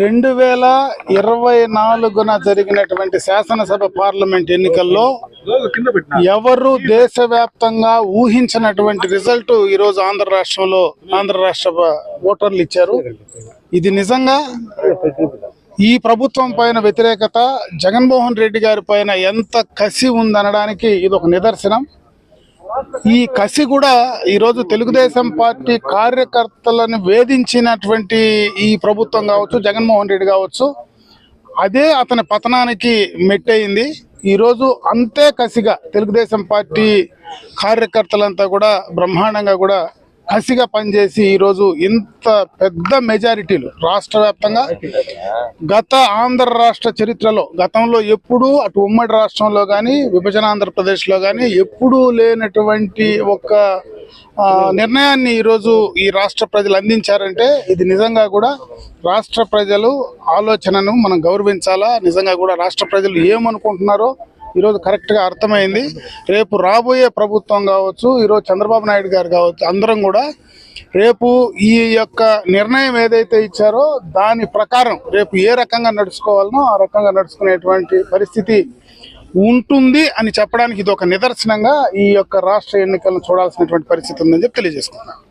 రెండు వేల ఇరవై నాలుగున జరిగినటువంటి శాసనసభ పార్లమెంట్ ఎన్నికల్లో ఎవరు దేశవ్యాప్తంగా ఊహించినటువంటి రిజల్ట్ ఈరోజు ఆంధ్ర రాష్ట్రంలో ఆంధ్ర రాష్ట్ర ఓటర్లు ఇచ్చారు. ఇది నిజంగా ఈ ప్రభుత్వం పైన వ్యతిరేకత జగన్మోహన్ రెడ్డి గారి పైన ఎంత కసి ఉందనడానికి ఇది ఒక నిదర్శనం. ఈ కసి కూడా ఈరోజు తెలుగుదేశం పార్టీ కార్యకర్తలను వేధించినటువంటి ఈ ప్రభుత్వం కావచ్చు జగన్మోహన్ రెడ్డి కావచ్చు అదే అతని పతనానికి మెట్టయింది. ఈరోజు అంతే కసిగా తెలుగుదేశం పార్టీ కార్యకర్తలంతా కూడా బ్రహ్మాండంగా కూడా కసిగా పనిచేసి ఈరోజు ఇంత పెద్ద మెజారిటీలు రాష్ట్ర వ్యాప్తంగా గత ఆంధ్ర రాష్ట్ర చరిత్రలో గతంలో ఎప్పుడూ అటు ఉమ్మడి రాష్ట్రంలో కానీ విభజన ఆంధ్రప్రదేశ్లో కానీ ఎప్పుడూ లేనటువంటి ఒక నిర్ణయాన్ని ఈరోజు ఈ రాష్ట్ర ప్రజలు అందించారంటే ఇది నిజంగా కూడా రాష్ట్ర ప్రజలు ఆలోచనను మనం గౌరవించాలా? నిజంగా కూడా రాష్ట్ర ప్రజలు ఏమనుకుంటున్నారో ఈరోజు కరెక్ట్గా అర్థమైంది. రేపు రాబోయే ప్రభుత్వం కావచ్చు ఈరోజు చంద్రబాబు నాయుడు గారు కావచ్చు అందరం కూడా రేపు ఈ యొక్క నిర్ణయం ఏదైతే ఇచ్చారో దాని ప్రకారం రేపు ఏ రకంగా నడుచుకోవాలనో ఆ రకంగా నడుచుకునేటువంటి పరిస్థితి ఉంటుంది అని చెప్పడానికి ఇది ఒక నిదర్శనంగా ఈ యొక్క రాష్ట్ర ఎన్నికలను చూడాల్సినటువంటి పరిస్థితి ఉందని చెప్పి తెలియజేసుకున్నాను.